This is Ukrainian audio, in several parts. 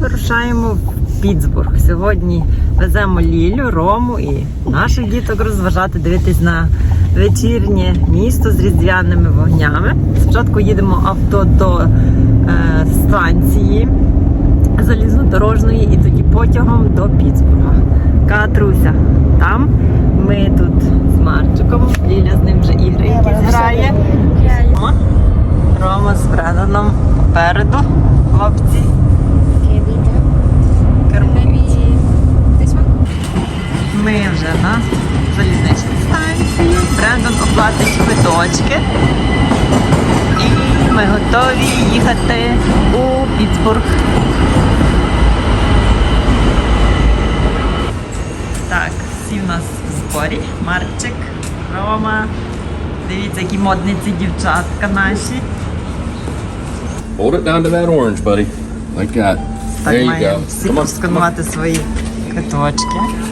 вирушаємо в Піцбург. Сьогодні веземо Лілю, Рому і наших діток розважати, дивитись на вечірнє місто з різдвяними вогнями. Спочатку їдемо авто до е, станції залізнодорожної і тоді потягом до Піцбурга. Катруся там. Ми тут з Марчиком. Ліля з ним вже ігри якісь грає. Рома. З Бреданом попереду. Хлопці. Кермують. Ми вже на залізничній станції. Брендон оплатить квиточки. І ми готові їхати у Піцбург. Так, всі в нас в зборі. Марчик, Рома. Дивіться, які модниці дівчатка наші. Hold it down to that orange, buddy. Like that. Так there you маємо go. всі Come on, come on. просканувати свої квиточки.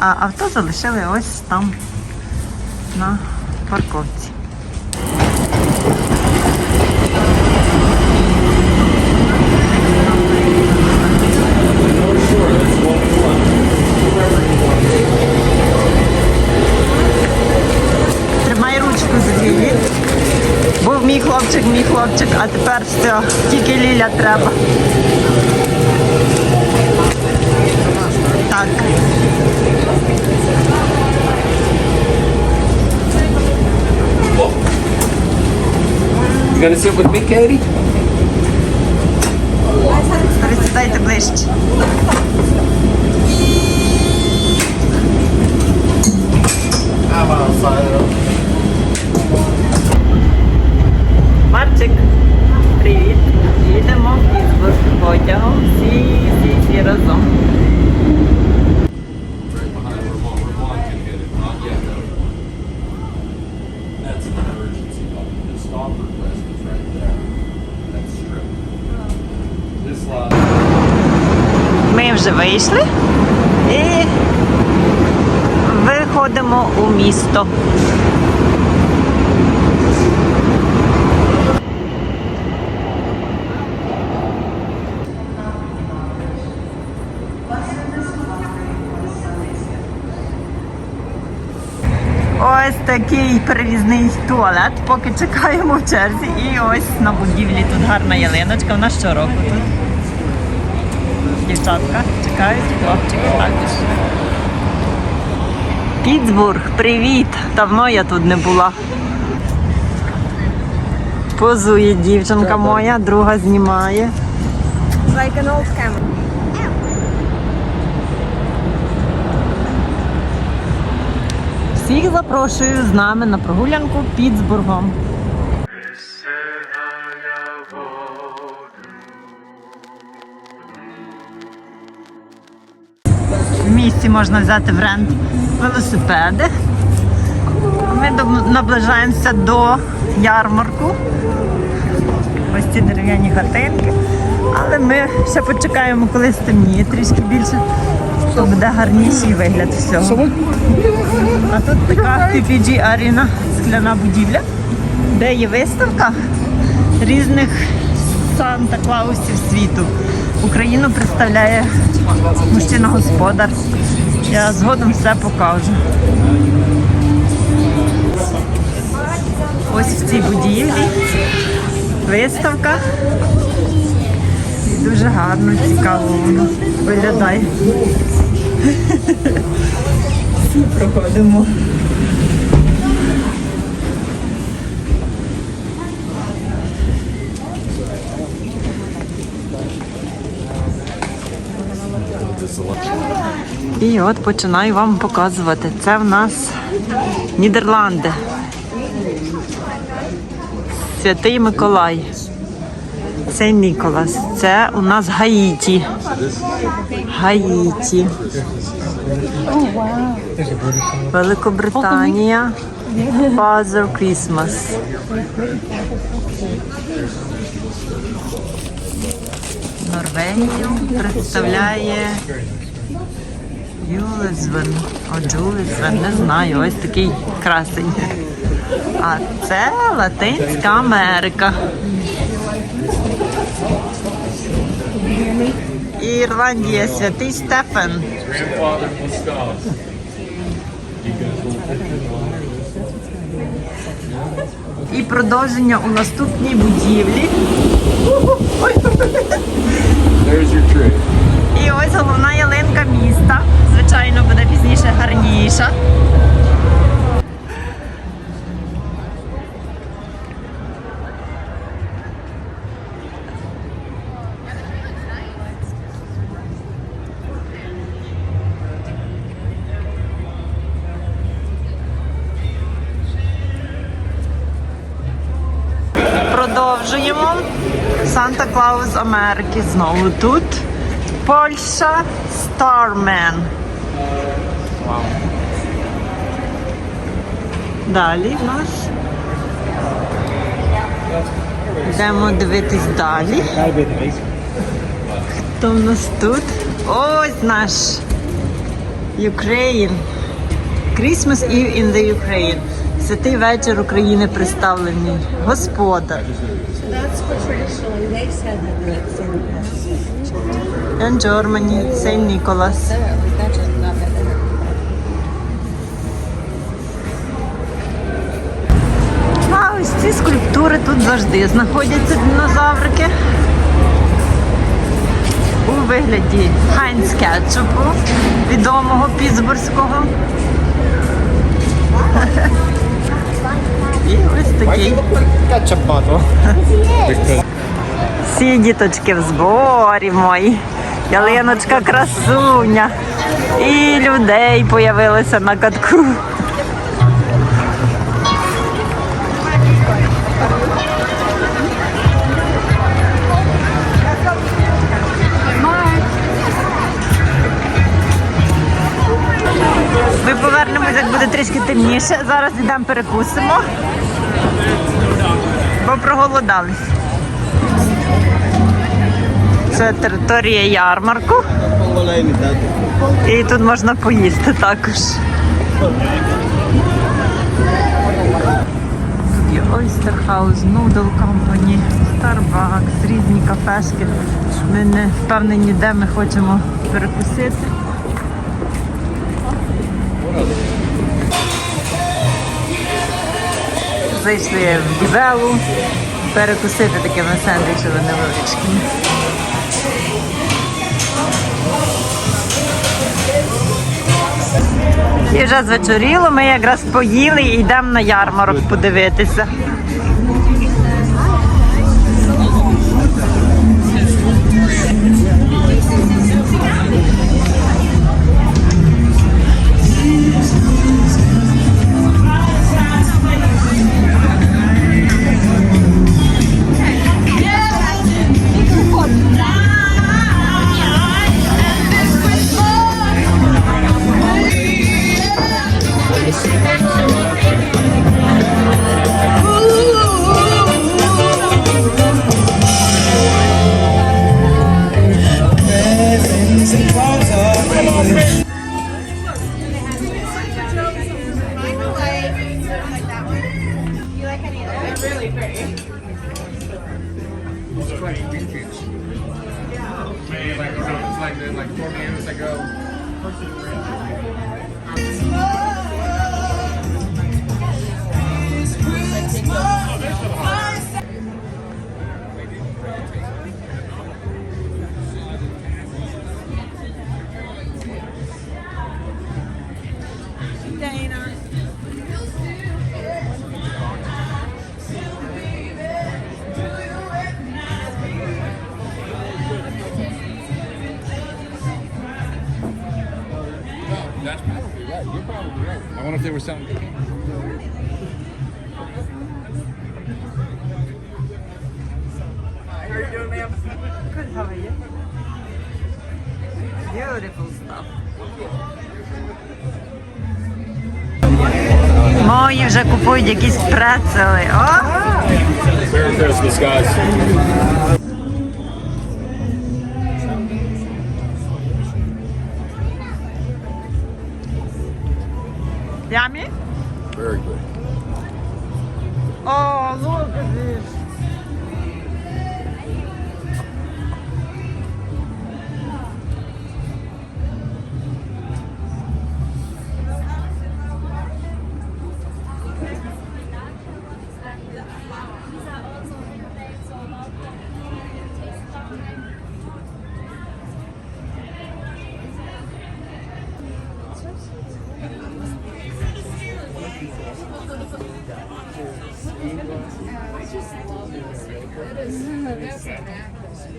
А авто залишили ось там на парковці. Тримай ручку з. Був мій хлопчик, мій хлопчик, а тепер все, тільки Ліля треба. Так. You gonna sit with me, Katie? Пересідайте ближче. Вже вийшли і виходимо у місто. Ось такий перевізний туалет, поки чекаємо в черзі. І ось на будівлі тут гарна ялиночка. Вона щороку тут. Дівчатка чекають, хлопчики також. Пітсбург, привіт! Давно я тут не була. Позує дівчинка моя, друга знімає. like an old camera. Всіх запрошую з нами на прогулянку Пітсбургом. В місті можна взяти в рент велосипеди. Ми наближаємося до ярмарку. Ось ці дерев'яні хатинки. Але ми ще почекаємо, коли стемніє трішки більше, то буде гарніший вигляд всього. А тут така PPG Arena, скляна будівля, де є виставка різних Санта-Клаусів світу. Україну представляє мужчина-господар. Я згодом все покажу. Ось в цій будівлі виставка. Дуже гарно, цікаво воно виглядає. Проходимо. І от починаю вам показувати. Це в нас Нідерланди. Святий Миколай. Це Ніколас. Це у нас Гаїті. Гаїті. Великобританія. Father Christmas. Норвегію представляє Юлезвен. О, Джулезвен, не знаю, ось такий красень. А це Латинська Америка. Ірландія, святий Стефан. І продовження у наступній будівлі. І ось головна ялинка міста. Звичайно, буде пізніше гарніша. Продовжуємо. Санта Клаус Америки знову тут. Польща Starman. Далі в нас. Йдемо дивитись далі. Хто в нас тут? Ось наш Ukraine. Christmas Eve in the Ukraine. Святий вечір України представлений. Господар. That's what traditionally they said that Claus. Germany, Saint Nicholas. А ось ці скульптури тут завжди знаходяться динозаврики. У вигляді Хайнц Кетчупу, відомого пітсбурзького. І ось такий. Всі діточки в зборі мої. Ялиночка красуня. І людей появилося на катку. Ми повернемось, як буде трішки темніше. Зараз йдемо перекусимо, бо проголодались. Це територія ярмарку. І тут можна поїсти також. Тут є Oyster House, Noodle Company, Starbucks, різні кафешки. Ми не впевнені, де ми хочемо перекусити. Зайшли в Дівелу перекусити такими сендвічами невеличкими. І вже звечоріло, ми якраз поїли і йдемо на ярмарок подивитися. вже купують якісь прецели. О! Merry Christmas, guys. Yummy? Very good. Oh, look at this.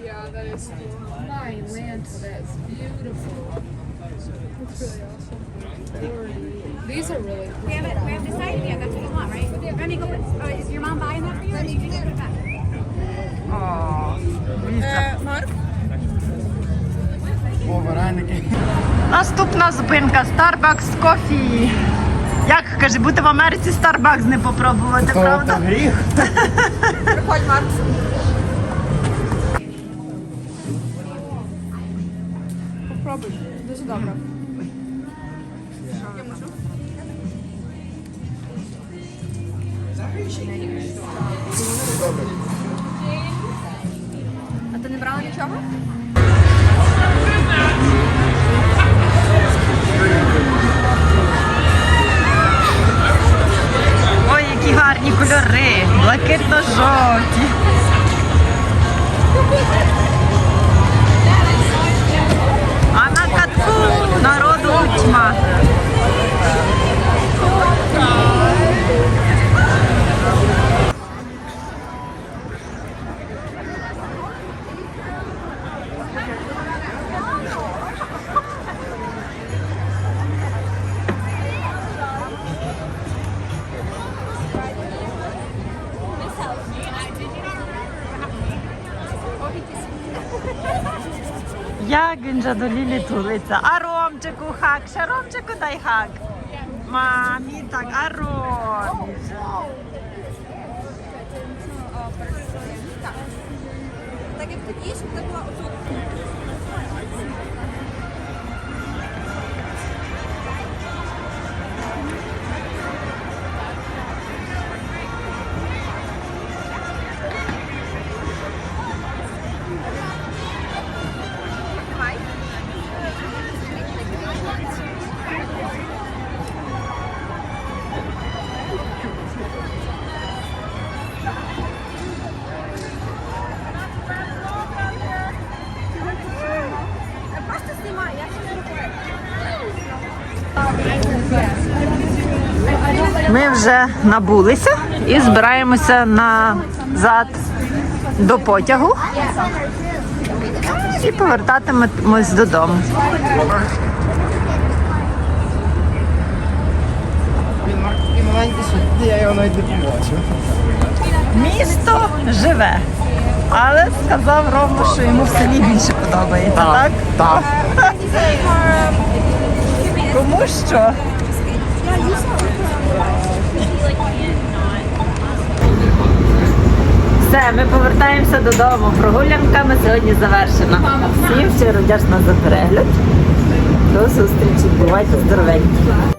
Yeah, that is cool. My Lanta, that's beautiful. That's really awesome. These are really cool. We haven't, we haven't decided yet. That's what you want, right? Let me go. Uh, is your mom buying that for you? Or do you think you put it back? Uh, Mark? Наступна зупинка Starbucks Coffee. Як каже, бути в Америці Starbucks не попробувати, правда? Приходь, Марк. Попробуй. Дуже добре. А ти не брала нічого? Блакитно-жовті. А Ромчику хак, ще Ромчику дай хак. Мамі так, а Ромі. Так як тоді, щоб це була вже набулися і збираємося назад до потягу і повертатимемось додому. Він маленький сюди, я його навіть не побачив. Місто живе, але сказав Рома, що йому в селі більше подобається, так? Так. Кому що? Все, ми повертаємося додому. Прогулянка ми сьогодні завершена. Всім щиро вдячна за перегляд. До зустрічі. Бувайте здоровенькі.